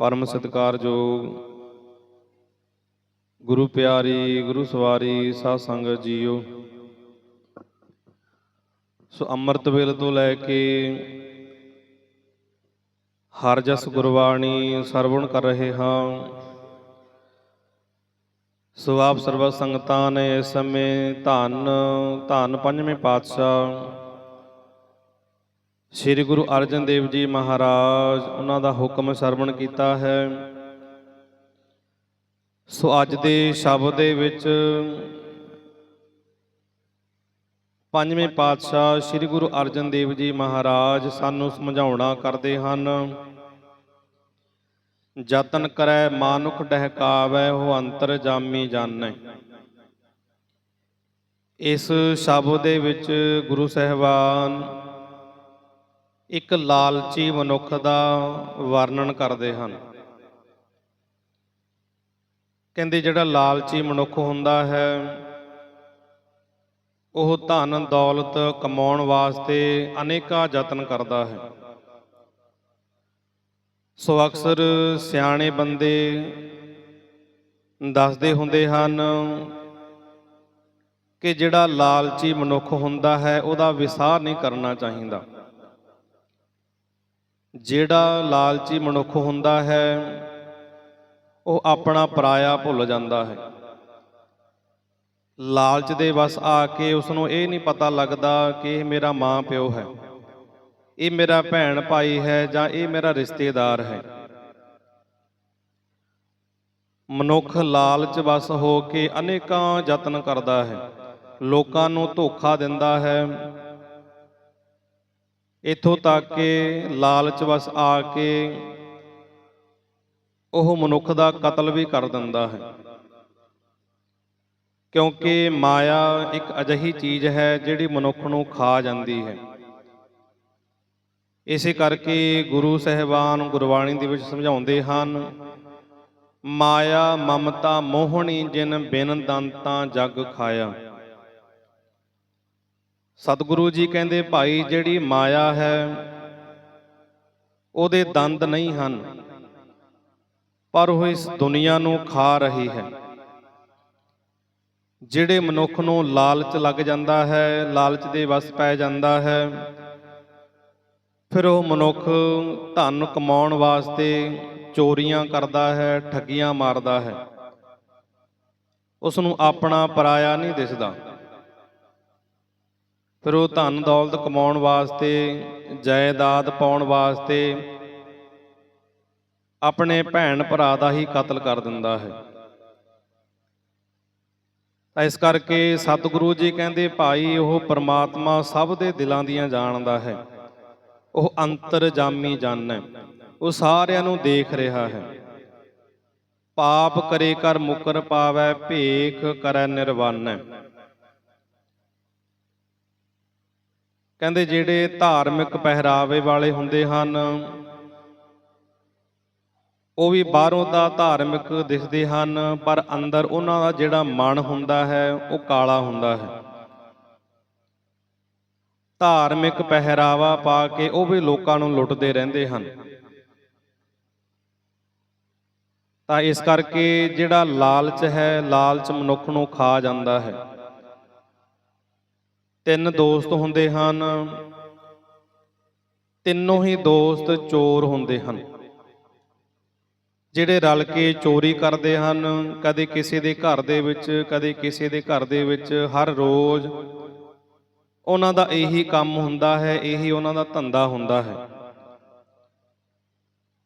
ਪਰਮ ਸਤਿਕਾਰਯੋਗ ਗੁਰੂ ਪਿਆਰੀ, ਗੁਰੂ ਸਵਾਰੀ, ਸਾਧ ਸੰਗਤ ਜੀਓ। ਸੋ ਅੰਮ੍ਰਿਤ ਵੇਲੇ ਤੋਂ ਲੈ ਕੇ ਹਰ ਜਸ ਗੁਰਬਾਣੀ ਸਰਵਣ ਕਰ ਰਹੇ ਹਾਂ। ਸੋ ਆਪ ਸਰਬ ਸੰਗਤਾਂ ਨੇ ਇਸ ਸਮੇਂ ਧੰਨ ਧੰਨ ਪੰਜਵੇਂ ਪਾਤਸ਼ਾਹ ਸ੍ਰੀ ਗੁਰੂ ਅਰਜਨ ਦੇਵ ਜੀ ਮਹਾਰਾਜ, ਉਹਨਾਂ ਦਾ ਹੁਕਮ ਸਰਵਣ ਕੀਤਾ ਹੈ। ਸੋ ਅੱਜ ਦੇ ਸ਼ਬਦ ਦੇ ਵਿੱਚ ਪੰਜਵੇਂ ਪਾਤਸ਼ਾਹ ਸ੍ਰੀ ਗੁਰੂ ਅਰਜਨ ਦੇਵ ਜੀ ਮਹਾਰਾਜ ਸਾਨੂੰ ਸਮਝਾਉਣਾ ਕਰਦੇ ਹਨ ਯਤਨ ਕਰੈ ਮਾਨੁਖ ਡਹਿਕਾਵੈ, ਉਹ ਅੰਤਰ ਜਾਮੀ ਜਾਣੈ। ਇਸ ਸ਼ਬਦ ਦੇ ਵਿੱਚ ਗੁਰੂ ਸਹਿਬਾਨ ਇੱਕ ਲਾਲਚੀ ਮਨੁੱਖ ਦਾ ਵਰਣਨ ਕਰਦੇ ਹਨ। ਕਹਿੰਦੇ ਜਿਹੜਾ ਲਾਲਚੀ ਮਨੁੱਖ ਹੁੰਦਾ ਹੈ, ਉਹ ਧਨ, ਦੌਲਤ ਕਮਾਉਣ ਵਾਸਤੇ ਅਨੇਕਾਂ ਯਤਨ ਕਰਦਾ ਹੈ। ਸੋ ਅਕਸਰ ਸਿਆਣੇ ਬੰਦੇ ਦੱਸਦੇ ਹੁੰਦੇ ਹਨ ਕਿ ਜਿਹੜਾ ਲਾਲਚੀ ਮਨੁੱਖ ਹੁੰਦਾ ਹੈ, ਉਹਦਾ ਵਿਸਾਰ ਨਹੀਂ ਕਰਨਾ ਚਾਹੀਦਾ। ਜਿਹੜਾ ਲਾਲਚੀ ਮਨੁੱਖ ਹੁੰਦਾ ਹੈ, ਉਹ ਆਪਣਾ ਪਰਾਇਆ ਭੁੱਲ ਜਾਂਦਾ ਹੈ। ਲਾਲਚ ਦੇ ਵਸ ਆ ਕੇ ਉਸ ਨੂੰ ਇਹ ਨਹੀਂ ਪਤਾ ਲੱਗਦਾ ਕਿ ਇਹ ਮੇਰਾ ਮਾਂ ਪਿਓ ਹੈ। ਇਹ ਮੇਰਾ ਭੈਣ ਭਾਈ ਹੈ ਜਾਂ ਇਹ ਮੇਰਾ ਰਿਸ਼ਤੇਦਾਰ ਹੈ। ਮਨੁੱਖ ਲਾਲਚ ਵਸ ਹੋ ਕੇ ਅਨੇਕਾਂ ਯਤਨ ਕਰਦਾ ਹੈ। ਲੋਕਾਂ ਨੂੰ ਧੋਖਾ ਦਿੰਦਾ ਹੈ। ਇਥੋਂ ਤੱਕ ਕਿ ਲਾਲਚ ਵਸ ਆ ਕੇ ਉਹ ਮਨੁੱਖ ਦਾ ਕਤਲ ਵੀ ਕਰ ਦਿੰਦਾ ਹੈ। ਕਿਉਂਕਿ ਮਾਇਆ ਇੱਕ ਅਜਿਹੀ ਚੀਜ਼ ਹੈ ਜਿਹੜੀ ਮਨੁੱਖ ਨੂੰ ਖਾ ਜਾਂਦੀ ਹੈ। ਇਸੇ ਕਰਕੇ ਗੁਰੂ ਸਹਿਬਾਨ ਗੁਰਬਾਣੀ ਦੇ ਵਿੱਚ ਸਮਝਾਉਂਦੇ ਹਨ, ਮਾਇਆ ਮਮਤਾ ਮੋਹਣੀ ਜਿਨ ਬਿਨ ਦੰਤਾਂ ਜਗ ਖਾਇਆ। ਸਤਿਗੁਰੂ ਜੀ ਕਹਿੰਦੇ, ਭਾਈ, ਜਿਹੜੀ ਮਾਇਆ ਹੈ, ਉਹਦੇ ਦੰਦ ਨਹੀਂ ਹਨ, ਪਰ ਉਹ ਇਸ ਦੁਨੀਆ ਨੂੰ ਖਾ ਰਹੀ ਹੈ। ਜਿਹੜੇ ਮਨੁੱਖ ਨੂੰ ਲਾਲਚ ਲੱਗ ਜਾਂਦਾ ਹੈ, ਲਾਲਚ ਦੇ ਵਸ ਪੈ ਜਾਂਦਾ ਹੈ, ਫਿਰ ਉਹ ਮਨੁੱਖ ਧਨ ਕਮਾਉਣ ਵਾਸਤੇ ਚੋਰੀਆਂ ਕਰਦਾ ਹੈ, ਠੱਗੀਆਂ ਮਾਰਦਾ ਹੈ। ਉਸ ਨੂੰ ਆਪਣਾ ਪਰਾਇਆ ਨਹੀਂ ਦਿਸਦਾ। ਫਿਰ ਉਹ ਧਨ ਦੌਲਤ ਕਮਾਉਣ ਵਾਸਤੇ, ਜਾਇਦਾਦ ਪਾਉਣ ਵਾਸਤੇ ਆਪਣੇ ਭੈਣ ਭਰਾ ਦਾ ਹੀ ਕਤਲ ਕਰ ਦਿੰਦਾ ਹੈ। ਤਾਂ ਇਸ ਕਰਕੇ ਸਤਿਗੁਰੂ ਜੀ ਕਹਿੰਦੇ, ਭਾਈ, ਉਹ ਪ੍ਰਮਾਤਮਾ ਸਭ ਦੇ ਦਿਲਾਂ ਦੀਆਂ ਜਾਣਦਾ ਹੈ। ਉਹ ਅੰਤਰ ਜਾਮੀ ਜਾਣੈ ਉਹ ਸਾਰਿਆਂ ਨੂੰ ਦੇਖ ਰਿਹਾ ਹੈ। ਪਾਪ ਕਰੇ ਕਰ ਮੁਕਰ ਪਾਵੈ, ਭੇਖ ਕਰੈ ਨਿਰਵਾਨੈ ਕਹਿੰਦੇ ਜਿਹੜੇ ਧਾਰਮਿਕ ਪਹਿਰਾਵੇ ਵਾਲੇ ਹੁੰਦੇ ਹਨ, ਉਹ ਵੀ ਬਾਹਰੋਂ ਤਾਂ ਧਾਰਮਿਕ ਦਿਖਦੇ ਹਨ, ਪਰ ਅੰਦਰ ਉਹਨਾਂ ਦਾ ਜਿਹੜਾ ਮਨ ਹੁੰਦਾ ਹੈ, ਉਹ ਕਾਲਾ ਹੁੰਦਾ ਹੈ। ਧਾਰਮਿਕ ਪਹਿਰਾਵਾ ਪਾ ਕੇ ਉਹ ਵੀ ਲੋਕਾਂ ਨੂੰ ਲੁੱਟਦੇ ਰਹਿੰਦੇ ਹਨ। ਤਾਂ ਇਸ ਕਰਕੇ ਜਿਹੜਾ ਲਾਲਚ ਹੈ, ਲਾਲਚ ਮਨੁੱਖ ਨੂੰ ਖਾ ਜਾਂਦਾ ਹੈ। ਤਿੰਨ ਦੋਸਤ ਹੁੰਦੇ ਹਨ। ਤਿੰਨੋਂ ਹੀ ਦੋਸਤ ਚੋਰ ਹੁੰਦੇ ਹਨ। ਜਿਹੜੇ ਰਲ ਕੇ ਚੋਰੀ ਕਰਦੇ ਹਨ, ਕਦੇ ਕਿਸੇ ਦੇ ਘਰ ਦੇ ਵਿੱਚ, ਕਦੇ ਕਿਸੇ ਦੇ ਘਰ ਦੇ ਵਿੱਚ, ਹਰ ਰੋਜ਼ ਉਹਨਾਂ ਦਾ ਇਹੀ ਕੰਮ ਹੁੰਦਾ ਹੈ, ਇਹੀ ਉਹਨਾਂ ਦਾ ਧੰਦਾ ਹੁੰਦਾ ਹੈ।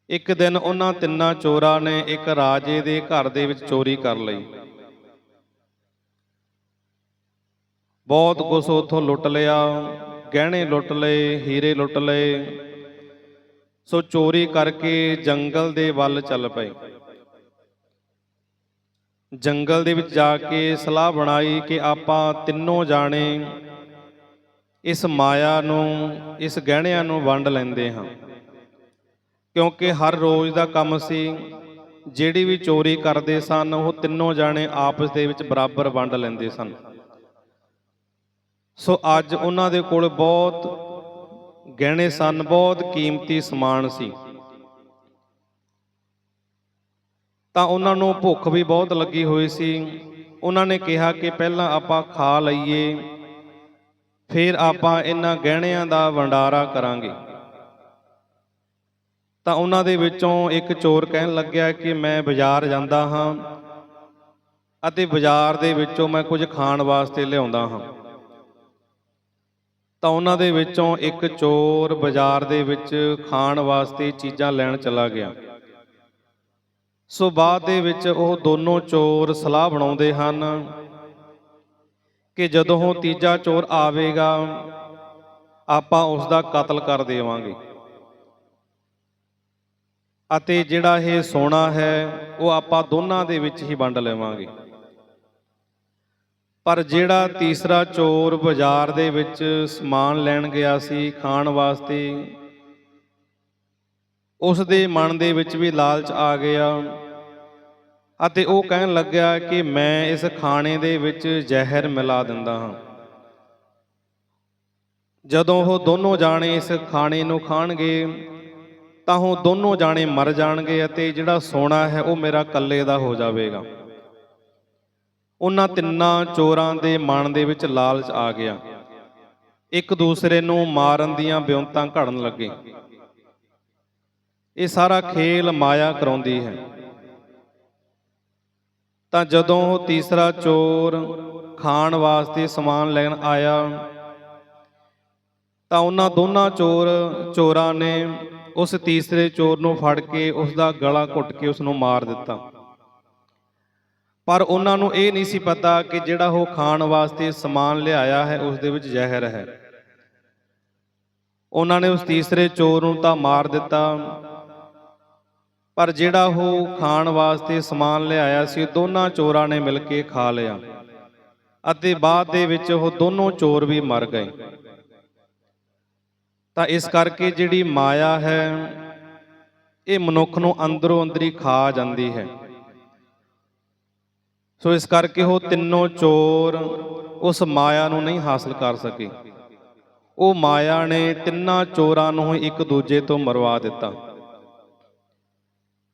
ਇੱਕ ਦਿਨ ਉਹਨਾਂ ਤਿੰਨਾਂ ਚੋਰਾਂ ਨੇ ਇੱਕ ਰਾਜੇ ਦੇ ਘਰ ਦੇ ਵਿੱਚ ਚੋਰੀ ਕਰ ਲਈ। ਬਹੁਤ ਕੁਝ ਉਥੋਂ ਲੁੱਟ ਲਿਆ, ਗਹਿਣੇ ਲੁੱਟ ਲਏ, ਹੀਰੇ ਲੁੱਟ ਲਏ। ਸੋ ਚੋਰੀ ਕਰਕੇ ਜੰਗਲ ਦੇ ਵੱਲ ਚੱਲ ਪਏ। ਜੰਗਲ ਦੇ ਵਿੱਚ ਜਾ ਕੇ ਸਲਾਹ ਬਣਾਈ ਕਿ ਆਪਾਂ ਤਿੰਨੋਂ ਜਾਣੇ ਇਸ ਮਾਇਆ ਨੂੰ, ਇਸ ਗਹਿਣਿਆਂ ਨੂੰ ਵੰਡ ਲੈਂਦੇ ਹਾਂ। ਕਿਉਂਕਿ ਹਰ ਰੋਜ਼ ਦਾ ਕੰਮ ਸੀ, ਜਿਹੜੀ ਵੀ ਚੋਰੀ ਕਰਦੇ ਸਨ, ਉਹ ਤਿੰਨੋਂ ਜਾਣੇ ਆਪਸ ਦੇ ਵਿੱਚ ਬਰਾਬਰ ਵੰਡ ਲੈਂਦੇ ਸਨ। ਸੋ ਅੱਜ ਉਹਨਾਂ ਦੇ ਕੋਲ ਬਹੁਤ ਗਹਿਣੇ ਸਨ, ਬਹੁਤ ਕੀਮਤੀ ਸਮਾਨ ਸੀ। ਤਾਂ ਉਹਨਾਂ ਨੂੰ ਭੁੱਖ ਵੀ ਬਹੁਤ ਲੱਗੀ ਹੋਈ ਸੀ। ਉਹਨਾਂ ਨੇ ਕਿਹਾ ਕਿ ਪਹਿਲਾਂ ਆਪਾਂ ਖਾ ਲਈਏ, ਫਿਰ ਆਪਾਂ ਇਹਨਾਂ ਗਹਿਣਿਆਂ ਦਾ ਵੰਡਾਰਾ ਕਰਾਂਗੇ। ਤਾਂ ਉਹਨਾਂ ਦੇ ਵਿੱਚੋਂ ਇੱਕ ਚੋਰ ਕਹਿਣ ਲੱਗਿਆ ਕਿ ਮੈਂ ਬਾਜ਼ਾਰ ਜਾਂਦਾ ਹਾਂ ਅਤੇ ਬਾਜ਼ਾਰ ਦੇ ਵਿੱਚੋਂ ਮੈਂ ਕੁਝ ਖਾਣ ਵਾਸਤੇ ਲਿਆਉਂਦਾ ਹਾਂ। ਤਾਂ ਉਹਨਾਂ ਦੇ ਵਿੱਚੋਂ ਇੱਕ ਚੋਰ ਬਾਜ਼ਾਰ ਦੇ ਵਿੱਚ ਖਾਣ ਵਾਸਤੇ ਚੀਜ਼ਾਂ ਲੈਣ ਚਲਾ ਗਿਆ। ਸੋ ਬਾਅਦ ਦੇ ਵਿੱਚ ਉਹ ਦੋਨੋਂ ਚੋਰ ਸਲਾਹ ਬਣਾਉਂਦੇ ਹਨ ਕਿ ਜਦੋਂ ਤੀਜਾ ਚੋਰ ਆਵੇਗਾ, ਆਪਾਂ ਉਸ ਦਾ ਕਤਲ ਕਰ ਦੇਵਾਂਗੇ। ਅਤੇ ਜਿਹੜਾ ਇਹ ਸੋਨਾ ਹੈ, ਉਹ ਆਪਾਂ ਦੋਨਾਂ ਦੇ ਵਿੱਚ ਹੀ ਵੰਡ ਲਵਾਂਗੇ। ਪਰ ਜਿਹੜਾ ਤੀਸਰਾ ਚੋਰ ਬਾਜ਼ਾਰ ਦੇ ਵਿੱਚ ਸਮਾਨ ਲੈਣ ਗਿਆ ਸੀ ਖਾਣ ਵਾਸਤੇ ਉਸ ਦੇ ਮਨ ਦੇ ਵਿੱਚ ਵੀ ਲਾਲਚ ਆ ਗਿਆ ਅਤੇ ਉਹ ਕਹਿਣ ਲੱਗਿਆ ਕਿ ਮੈਂ ਇਸ ਖਾਣੇ ਦੇ ਵਿੱਚ ਜ਼ਹਿਰ ਮਿਲਾ ਦਿੰਦਾ ਹਾਂ। ਜਦੋਂ ਉਹ ਦੋਨੋਂ ਜਾਣੇ ਇਸ ਖਾਣੇ ਨੂੰ ਖਾਣਗੇ, ਤਾਂ ਉਹ ਦੋਨੋਂ ਜਾਣੇ ਮਰ ਜਾਣਗੇ ਅਤੇ ਜਿਹੜਾ ਸੋਨਾ ਹੈ ਉਹ ਮੇਰਾ ਇਕੱਲੇ ਦਾ ਹੋ ਜਾਵੇਗਾ। ਉਹਨਾਂ ਤਿੰਨਾਂ ਚੋਰਾਂ ਦੇ ਮਨ ਦੇ ਵਿੱਚ ਲਾਲਚ ਆ ਗਿਆ। ਇੱਕ ਦੂਸਰੇ ਨੂੰ ਮਾਰਨ ਦੀਆਂ ਬਿਉਂਤਾਂ ਘੜਨ ਲੱਗੇ। ਇਹ ਸਾਰਾ ਖੇਲ ਮਾਇਆ ਕਰਾਉਂਦੀ ਹੈ। ਤਾਂ ਜਦੋਂ ਉਹ ਤੀਸਰਾ ਚੋਰ ਖਾਣ ਵਾਸਤੇ ਸਮਾਨ ਲੈਣ ਆਇਆ, ਤਾਂ ਉਹਨਾਂ ਦੋਨਾਂ ਚੋਰ, ਚੋਰਾਂ ਨੇ ਉਸ ਤੀਸਰੇ ਚੋਰ ਨੂੰ ਫੜ ਕੇ ਉਸ ਦਾ ਗਲਾ ਘੁੱਟ ਕੇ ਉਸ ਨੂੰ ਮਾਰ ਦਿੱਤਾ। ਪਰ ਉਹਨਾਂ ਨੂੰ ਇਹ ਨਹੀਂ ਸੀ ਪਤਾ ਕਿ ਜਿਹੜਾ ਉਹ ਖਾਣ ਵਾਸਤੇ ਸਮਾਨ ਲਿਆਇਆ ਹੈ, ਉਸ ਦੇ ਵਿੱਚ ਜ਼ਹਿਰ ਹੈ। ਉਹਨਾਂ ਨੇ ਉਸ ਤੀਸਰੇ ਚੋਰ ਨੂੰ ਤਾਂ ਮਾਰ ਦਿੱਤਾ, ਪਰ ਜਿਹੜਾ ਉਹ ਖਾਣ ਵਾਸਤੇ ਸਮਾਨ ਲਿਆਇਆ ਸੀ, ਦੋਨਾਂ ਚੋਰਾਂ ਨੇ ਮਿਲ ਕੇ ਖਾ ਲਿਆ ਅਤੇ ਬਾਅਦ ਦੇ ਵਿੱਚ ਉਹ ਦੋਨੋਂ ਚੋਰ ਵੀ ਮਰ ਗਏ। ਤਾਂ ਇਸ ਕਰਕੇ ਜਿਹੜੀ ਮਾਇਆ ਹੈ, ਇਹ ਮਨੁੱਖ ਨੂੰ ਅੰਦਰੋਂ ਅੰਦਰੀ ਖਾ ਜਾਂਦੀ ਹੈ। ਸੋ ਇਸ ਕਰਕੇ ਉਹ ਤਿੰਨੋਂ ਚੋਰ ਉਸ ਮਾਇਆ ਨੂੰ ਨਹੀਂ ਹਾਸਲ ਕਰ ਸਕੇ। ਉਹ ਮਾਇਆ ਨੇ ਤਿੰਨਾਂ ਚੋਰਾਂ ਨੂੰ ਇੱਕ ਦੂਜੇ ਤੋਂ ਮਰਵਾ ਦਿੱਤਾ।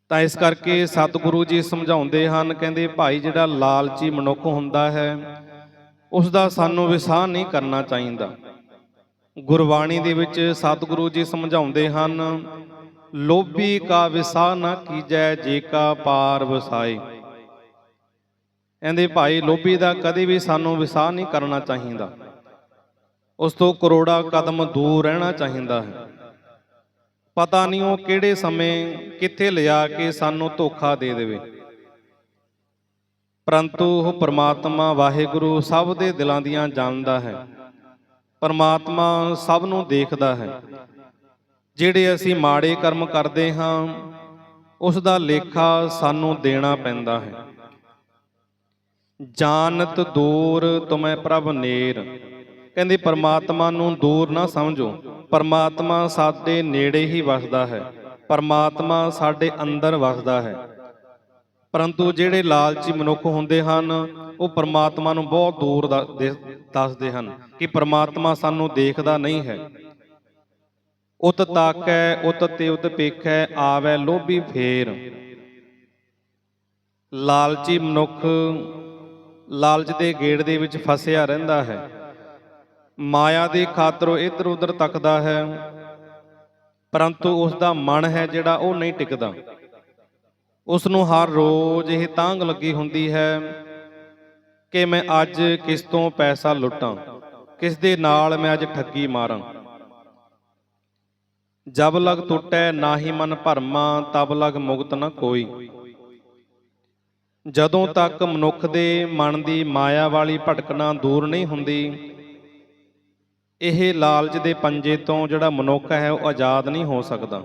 ਤਾਂ ਇਸ ਕਰਕੇ ਸਤਿਗੁਰੂ ਜੀ ਸਮਝਾਉਂਦੇ ਹਨ, ਕਹਿੰਦੇ, ਭਾਈ, ਜਿਹੜਾ ਲਾਲਚੀ ਮਨੁੱਖ ਹੁੰਦਾ ਹੈ ਉਸ ਦਾ ਸਾਨੂੰ ਵਿਸਾਹ ਨਹੀਂ ਕਰਨਾ ਚਾਹੀਦਾ। ਗੁਰਬਾਣੀ ਦੇ ਵਿੱਚ ਸਤਿਗੁਰੂ ਜੀ ਸਮਝਾਉਂਦੇ ਹਨ, ਲੋਭੀ ਕਾ ਵਿਸਾਹ ਨਾ ਕੀਜੈ, ਜੇ ਕਾ ਪਾਰ ਵਸਾਏ। ਕਹਿੰਦੇ ਭਾਈ, ਲੋਭੀ ਦਾ ਕਦੇ ਵੀ ਸਾਨੂੰ ਵਿਸਾਹ ਨਹੀਂ ਕਰਨਾ ਚਾਹੀਦਾ। ਉਸ ਤੋਂ ਕਰੋੜਾ ਕਦਮ ਦੂਰ ਰਹਿਣਾ ਚਾਹੀਦਾ ਹੈ। ਪਤਾ ਨਹੀਂ ਉਹ ਕਿਹੜੇ ਸਮੇਂ ਕਿੱਥੇ ਲਿਜਾ ਕੇ ਸਾਨੂੰ ਧੋਖਾ ਦੇ ਦੇਵੇ। ਪਰੰਤੂ ਉਹ ਪ੍ਰਮਾਤਮਾ ਵਾਹਿਗੁਰੂ ਸਭ ਦੇ ਦਿਲਾਂ ਦੀਆਂ ਜਾਣਦਾ ਹੈ। ਪਰਮਾਤਮਾ ਸਭ ਨੂੰ ਦੇਖਦਾ ਹੈ। ਜਿਹੜੇ ਅਸੀਂ ਮਾੜੇ ਕਰਮ ਕਰਦੇ ਹਾਂ, ਉਸ ਦਾ ਲੇਖਾ ਸਾਨੂੰ ਦੇਣਾ ਪੈਂਦਾ ਹੈ। ਜਾਣਤ ਦੂਰ ਤੁਮੈ ਪ੍ਰਭ ਨੇਰ। ਕਹਿੰਦੇ, ਪਰਮਾਤਮਾ ਨੂੰ ਦੂਰ ਨਾ ਸਮਝੋ। ਪਰਮਾਤਮਾ ਸਾਡੇ ਨੇੜੇ ਹੀ ਵਸਦਾ ਹੈ। ਪਰਮਾਤਮਾ ਸਾਡੇ ਅੰਦਰ ਵਸਦਾ ਹੈ। ਪਰੰਤੂ ਜਿਹੜੇ ਲਾਲਚੀ ਮਨੁੱਖ ਹੁੰਦੇ ਹਨ, ਉਹ ਪਰਮਾਤਮਾ ਨੂੰ ਬਹੁਤ ਦੂਰ ਦੱਸਦੇ ਹਨ ਕਿ ਪਰਮਾਤਮਾ ਸਾਨੂੰ ਦੇਖਦਾ ਨਹੀਂ ਹੈ। ਉਤ ਤਾਕੈ, ਉਤ ਤੇ ਉਤ ਪੇਖੈ, ਆਵੈ ਲੋਭੀ ਫੇਰ। ਲਾਲਚੀ ਮਨੁੱਖ ਲਾਲਚ ਦੇ ਗੇੜ ਦੇ ਵਿੱਚ ਫਸਿਆ ਰਹਿੰਦਾ ਹੈ। ਮਾਇਆ ਦੀ ਖਾਤਰ ਇੱਧਰ ਉੱਧਰ ਤੱਕਦਾ ਹੈ। ਪਰੰਤੂ ਉਸ ਦਾ ਮਨ ਹੈ ਜਿਹੜਾ ਉਹ ਨਹੀਂ ਟਿਕਦਾ। ਉਸ ਨੂੰ ਹਰ ਰੋਜ਼ ਇਹ ਤਾਂਗ ਲੱਗੀ ਹੁੰਦੀ ਹੈ ਕਿ ਮੈਂ ਅੱਜ ਕਿਸ ਤੋਂ ਪੈਸਾ ਲੁੱਟਾਂ, ਕਿਸ ਦੇ ਨਾਲ ਮੈਂ ਅੱਜ ਠੱਗੀ ਮਾਰਾਂ। ਜਬ ਲਗ ਟੁੱਟੈ ਨਾਹੀ ਮਨ ਭਰਮਾ, ਤਬ ਲਗ ਮੁਕਤ ਨ ਕੋਈ। ਜਦੋਂ ਤੱਕ ਮਨੁੱਖ ਦੇ ਮਨ ਦੀ ਮਾਇਆ ਵਾਲੀ ਭਟਕਣਾ ਦੂਰ ਨਹੀਂ ਹੁੰਦੀ, ਇਹ ਲਾਲਚ ਦੇ ਪੰਜੇ ਤੋਂ ਜਿਹੜਾ ਮਨੁੱਖ ਹੈ ਉਹ ਆਜ਼ਾਦ ਨਹੀਂ ਹੋ ਸਕਦਾ।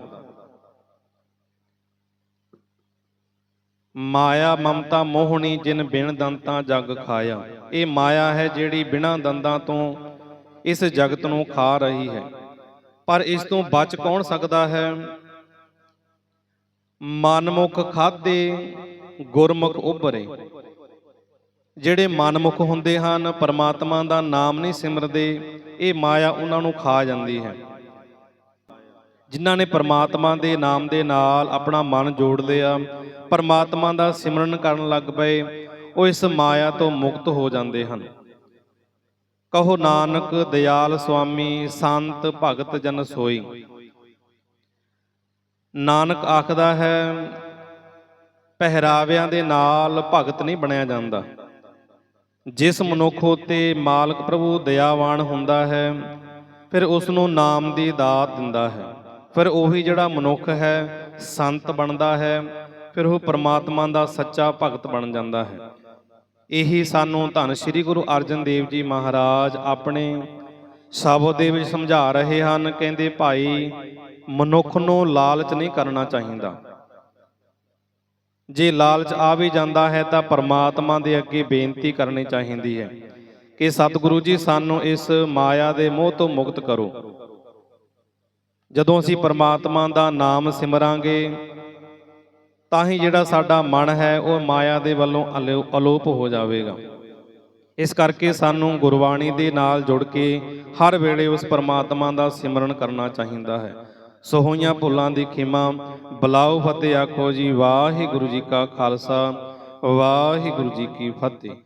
ਮਾਇਆ ਮਮਤਾ ਮੋਹਣੀ ਜਿਨ ਬਿਨ ਦੰਤਾਂ ਜਗ ਖਾਇਆ। ਇਹ ਮਾਇਆ ਹੈ ਜਿਹੜੀ ਬਿਨਾਂ ਦੰਦਾਂ ਤੋਂ ਇਸ ਜਗਤ ਨੂੰ ਖਾ ਰਹੀ ਹੈ। ਪਰ ਇਸ ਤੋਂ ਬਚ ਕੌਣ ਸਕਦਾ ਹੈ? ਮਨਮੁਖ ਖਾਦੇ ਗੁਰਮੁਖ ਉਭਰੇ। ਜਿਹੜੇ ਮਨਮੁਖ ਹੁੰਦੇ ਹਨ, ਪਰਮਾਤਮਾ ਦਾ ਨਾਮ ਨਹੀਂ ਸਿਮਰਦੇ, ਇਹ ਮਾਇਆ ਉਹਨਾਂ ਨੂੰ ਖਾ ਜਾਂਦੀ ਹੈ। ਜਿਨ੍ਹਾਂ ਨੇ ਪਰਮਾਤਮਾ ਦੇ ਨਾਮ ਦੇ ਨਾਲ ਆਪਣਾ ਮਨ ਜੋੜ ਲਿਆ, ਪਰਮਾਤਮਾ ਦਾ ਸਿਮਰਨ ਕਰਨ ਲੱਗ ਪਏ, ਉਹ ਇਸ ਮਾਇਆ ਤੋਂ ਮੁਕਤ ਹੋ ਜਾਂਦੇ ਹਨ। ਕਹੋ ਨਾਨਕ, ਦਿਆਲ ਸੁਆਮੀ, ਸੰਤ, ਭਗਤ ਜਨ ਸੋਈ। ਨਾਨਕ ਆਖਦਾ ਹੈ ਪਹਿਰਾਵਿਆਂ ਦੇ ਨਾਲ ਭਗਤ ਨਹੀਂ ਬਣਿਆ ਜਾਂਦਾ। ਜਿਸ ਮਨੁੱਖ ਉਤੇ ਮਾਲਕ ਪ੍ਰਭੂ ਦਇਆਵਾਨ ਹੁੰਦਾ ਹੈ, ਫਿਰ ਉਸ ਨੂੰ ਨਾਮ ਦੀ ਦਾਤ ਦਿੰਦਾ ਹੈ। ਫਿਰ ਉਹੀ ਜਿਹੜਾ ਮਨੁੱਖ ਹੈ, ਸੰਤ ਬਣਦਾ ਹੈ, ਫਿਰ ਉਹ ਪਰਮਾਤਮਾ ਦਾ ਸੱਚਾ ਭਗਤ ਬਣ ਜਾਂਦਾ ਹੈ। ਇਹੀ ਸਾਨੂੰ ਧੰਨ ਸ੍ਰੀ ਗੁਰੂ ਅਰਜਨ ਦੇਵ ਜੀ ਮਹਾਰਾਜ ਆਪਣੇ ਸ਼ਬਦ ਦੇ ਵਿੱਚ ਸਮਝਾ ਰਹੇ ਹਨ, ਕਹਿੰਦੇ ਭਾਈ, ਮਨੁੱਖ ਨੂੰ ਲਾਲਚ ਨਹੀਂ ਕਰਨਾ ਚਾਹੀਦਾ। ਜੇ ਲਾਲਚ ਆ ਵੀ ਜਾਂਦਾ ਹੈ ਤਾਂ ਪਰਮਾਤਮਾ ਦੇ ਅੱਗੇ ਬੇਨਤੀ ਕਰਨੀ ਚਾਹੀਦੀ ਹੈ ਕਿ ਸਤਿਗੁਰੂ ਜੀ ਸਾਨੂੰ ਇਸ ਮਾਇਆ ਦੇ ਮੋਹ ਤੋਂ ਮੁਕਤ ਕਰੋ। ਜਦੋਂ ਅਸੀਂ ਪਰਮਾਤਮਾ ਦਾ ਨਾਮ ਸਿਮਰਾਂਗੇ, ਤਾਂ ਹੀ ਜਿਹੜਾ ਸਾਡਾ ਮਨ ਹੈ ਉਹ ਮਾਇਆ ਦੇ ਵੱਲੋਂ ਅਲੋ- ਅਲੋਪ ਹੋ ਜਾਵੇਗਾ। ਇਸ ਕਰਕੇ ਸਾਨੂੰ ਗੁਰਬਾਣੀ ਦੇ ਨਾਲ ਜੁੜ ਕੇ ਹਰ ਵੇਲੇ ਉਸ ਪਰਮਾਤਮਾ ਦਾ ਸਿਮਰਨ ਕਰਨਾ ਚਾਹੀਦਾ ਹੈ। ਸੋ ਹੋਈਆਂ ਭੁੱਲਾਂ ਦੀ ਖਿਮਾ ਬਲਾਉ ਫਤਿਹ ਆਖੋ ਜੀ, ਵਾਹਿਗੁਰੂ ਜੀ ਕਾ ਖਾਲਸਾ, ਵਾਹਿਗੁਰੂ ਜੀ ਕੀ ਫਤਿਹ।